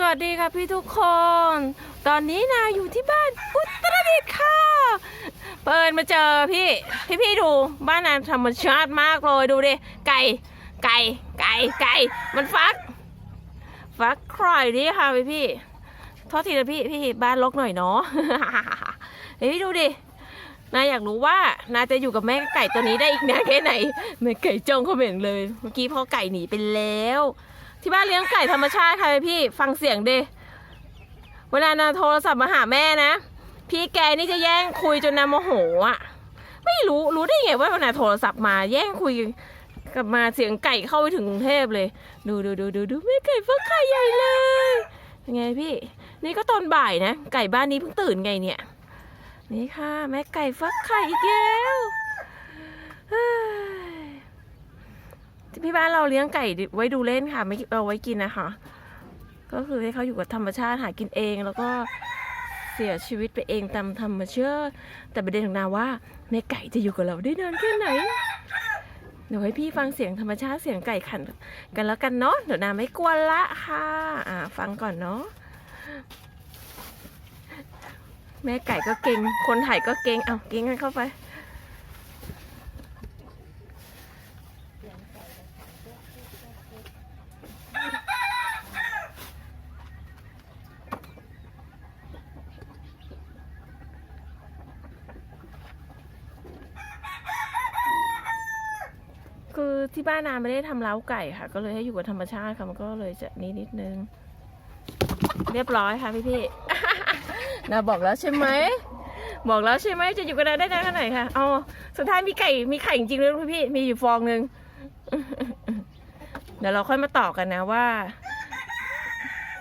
สวัสดีค่ะพี่ทุกคน ตอนนี้นาอยู่ที่บ้านอุตรดิตถ์ค่ะ เปิดมาเจอพี่ พี่พี่ดูบ้านนาธรรมชาติมากเลยดูดิ ไก่ ไก่ ไก่ ไก่ มันฟัก ฟักครอยดิค่ะพี่พี่โทษทีนะพี่พี่บ้านรกหน่อยเนาะเฮ้ยพี่ดูดินาอยากรู้ว่านาจะอยู่กับแม่ไก่ตัวนี้ได้อีกนานแค่ไหนแม่ไก่จ้องเขาเหม็นเลย เมื่อกี้พ่อไก่หนีไปแล้ว ที่บ้านเลี้ยงไก่ธรรมชาติค่ะพี่ ฟังเสียงดิเวลานาโทรศัพท์มาหาแม่นะ พี่แกนี่จะแย่งคุยจนนาโมโหอะ ไม่รู้รู้ได้ไงว่าเวลาโทรศัพท์มาแย่งคุยกับมาเสียงไก่เข้าไปถึงกรุงเทพเลย ดูดูดูดูดูแม่ไก่ฟักไข่ใหญ่เลยยังไงพี่ นี่ก็ตอนบ่ายนะ ไก่บ้านนี้เพิ่งตื่นไงเนี่ย นี่ค่ะ แม่ไก่ฟักไข่อีกแล้ว พี่บ้านเราเลี้ยงไก่ไว้ดูเล่นค่ะ ไม่เอาไว้กินนะคะ ก็คือให้เขาอยู่กับธรรมชาติหากินเองแล้วก็เสียชีวิตไปเองตามธรรมชาติแต่ประเด็นของนาว่าแม่ไก่จะอยู่กับเราได้นานแค่ไหนเดี๋ยวให้พี่ฟังเสียงธรรมชาติเสียงไก่ขันกันแล้วกันเนาะเดี๋ยวนาไม่กวนละค่ะ อ่า ฟังก่อนเนาะแม่ไก่ก็เก่ง คนถ่ายก็เก่งเอาเก่งกันเข้าไป คือที่ บ้านนาไม่ได้ทำเล้าไก่ค่ะ ก็เลยให้อยู่กับธรรมชาติค่ะมันก็เลยจะนี้นิดนึง เรียบร้อยค่ะพี่พี่ๆนาบอกแล้วใช่ไหมบอกแล้วใช่ไหมจะอยู่กันได้นานแค่ไหนคะเอาสุดท้ายมีไก่มีไข่จริงๆเลยพี่พี่ๆมีอยู่ฟองหนึ่งเดี๋ยวเราค่อยมาต่อกันนะว่า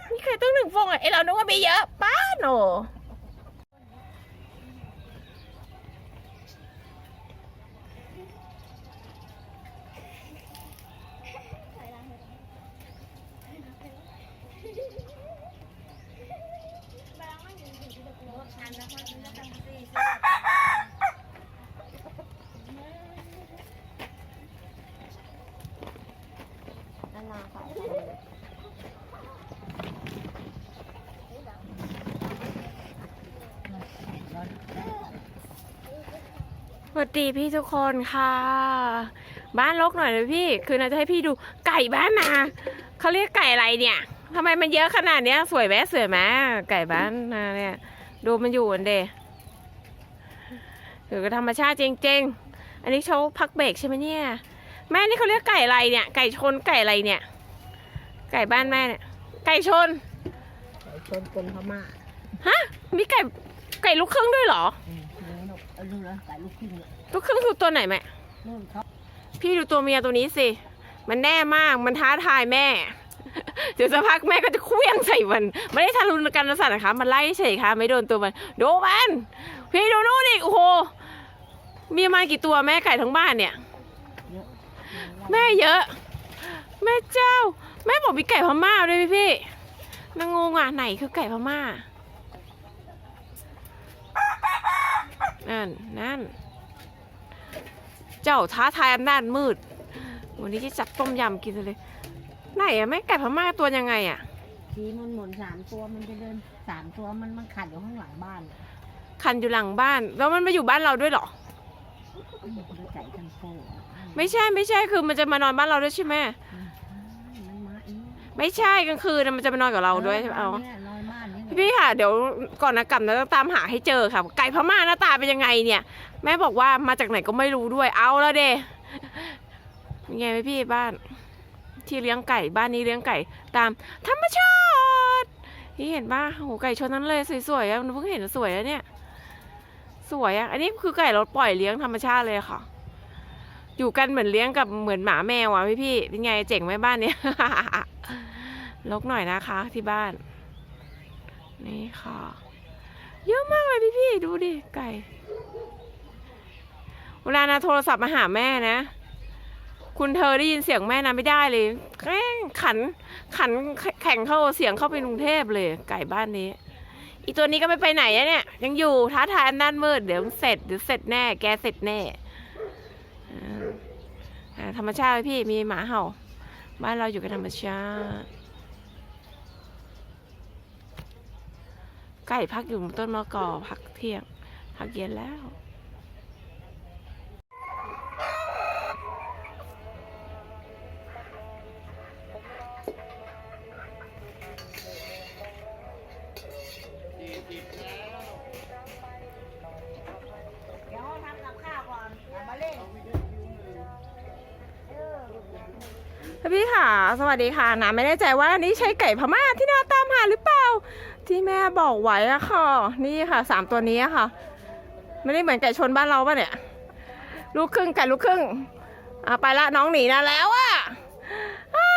มีไข่ตั้งหนึ่งฟองอะไอเรานึกว่ามีเยอะป้าโน สวัสดีพี่ทุกคนค่ะ บ้านรกหน่อยเลยพี่ คือนาจะให้พี่ดูไก่บ้านนาเขาเรียกไก่อะไรเนี่ยทำไมมันเยอะขนาดเนี้ย สวยไหมสวยไหมไก่บ้านนาเนี่ย ดูมันอยู่อันเดถือก็ธรรมชาติจริง ๆ อันนี้เขาพักเบรกใช่ไหมเนี่ย แม่นี่เขาเรียกไก่อะไรเนี่ย ไก่ชนไก่อะไรเนี่ย ไก่บ้านแม่เนี่ย ไก่ชน ไก่ชนคนพม่าฮะ มีไก่ไก่ลูกครึ่งด้วยเหรออืมเนื้อนกเอาดูนะไก่ลูกครึ่งเนี่ยลูกครึ่งคือตัวไหนแม่ นู่นเขาพี่ดูตัวเมียตัวนี้สิ มันแน่มาก มันท้าทายแม่ เดี๋ยวสักพักแม่ก็จะเคลี้ยงใส่มัน ไม่ได้ทารุณกันสัตว์นะคะ มันไล่เฉยค่ะ ไม่โดนตัวมัน ดูมัน พี่ดูนู่นอีกโอ้โห มีมากี่ตัวแม่ไก่ทั้งบ้านเนี่ยเยอะ แม่เยอะ แม่เจ้า แม่บอกมีไก่พม่าด้วยพี่พี่นางงงอะไหนคือไก่พม่า นั่นนั่น เจ้าท้าทายอำนาจมืด วันนี้จะจัดต้มยำกินเลย ไหนอะแม่ไก่พม่าตัวยังไงอะทีมันหมุนสามตัวมันจะเดินสามตัวมันมันขัดอยู่ข้างหลังบ้านคันอยู่หลังบ้าน แล้วมันมาอยู่บ้านเราด้วยเหรอ อืมแล้วไก่ทั้งโซ่ ไม่ใช่ไม่ใช่คือมันจะมานอนบ้านเราด้วยใช่ไหมมันมาเองไม่ใช่กลางคืนน่ะมันจะมานอนกับเราด้วยใช่ไหมเอานี่ยลอยบ้านนี่พี่พี่ค่ะเดี๋ยวก่อนนะกลับนะต้องตามหาให้เจอค่ะ ไก่พม่าหน้าตาเป็นยังไงเนี่ย แม่บอกว่ามาจากไหนก็ไม่รู้ด้วยเอาแล้วเดยังไงไหมพี่บ้าน ที่เลี้ยงไก่บ้านนี้เลี้ยงไก่ ตามธรรมชาตินี่เห็นป่ะโอ้โหไก่ชนนั้นเลยสวยๆอะเพิ่งเห็นสวยแล้วเนี่ย สวยอะอันนี้คือไก่เราปล่อยเลี้ยงธรรมชาติเลยค่ะ อยู่กันเหมือนเลี้ยงกับเหมือนหมาแมวอะพี่พี่เป็นไงเจ๋งไหมบ้านเนี้ยลกหน่อยนะคะที่บ้าน นี่ค่ะ เยอะมากเลยพี่พี่ดูดิไก่เวลานะโทรศัพท์มาหาแม่นะ คุณเธอได้ยินเสียงแม่นะไม่ได้เลยแกล้งขันขันแข่งเข้าเสียงเข้าไปกรุงเทพเลย ไก่บ้านนี้ อีตัวนี้ก็ไม่ไปไหนอะเนี่ย ยังอยู่ท้าทายอำนาจมืดเดี๋ยวเสร็จเดี๋ยวเสร็จแน่ แกเสร็จแน่ ธรรมชาติเลยพี่มีหมาเห่า บ้านเราอยู่กับธรรมชาติไก่พักอยู่บนต้นมะกอกพักเที่ยง พักเย็นแล้ว พี่ค่ะ สวัสดีค่ะนะไม่แน่ใจว่านี่ใช่ไก่พม่าที่นาตามหาหรือเปล่า ที่แม่บอกไว้อะค่ะ นี่ค่ะสามตัวนี้ค่ะ ไม่ได้เหมือนไก่ชนบ้านเราป่ะเนี่ย ลูกครึ่งไก่ลูกครึ่งอะไปละน้องหนีนะแล้วอะอ่า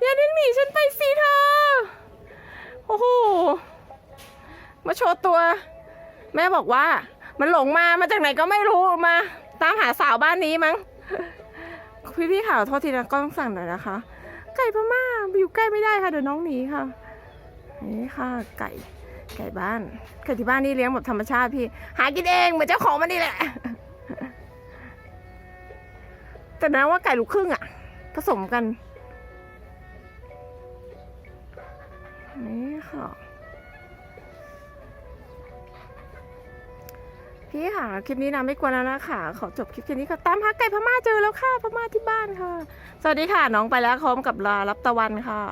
อย่าดึงหนีฉันไปสิเธอ โอ้โห มาโชว์ตัว แม่บอกว่า มันหลงมา มาจากไหนก็ไม่รู้มา ตามหาสาวบ้านนี้มั้ง พี่พี่ข่าวโทษทีนะก็ต้องสั่งหน่อยนะคะ ไก่พม่าอยู่ใกล้ไม่ได้ค่ะเดี๋ยวน้องหนีค่ะ นี่ค่ะ ไก่ไก่บ้านไก่ที่บ้านนี่เลี้ยงแบบธรรมชาติพี่ หากินเองเหมือนเจ้าของมันนี่แหละ แต่นะว่าไก่ลูกครึ่งอะผสมกัน นี่ค่ะ พี่ค่ะคลิปนี้นะไม่กลัวแล้วนะคะขอจบคลิปแค่นี้ค่ะตามหาไก่พม่าเจอแล้วค่ะพม่าที่บ้านค่ะ สวัสดีค่ะ น้องไปแล้วพร้อมกับลารับตะวันค่ะ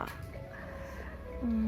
อืม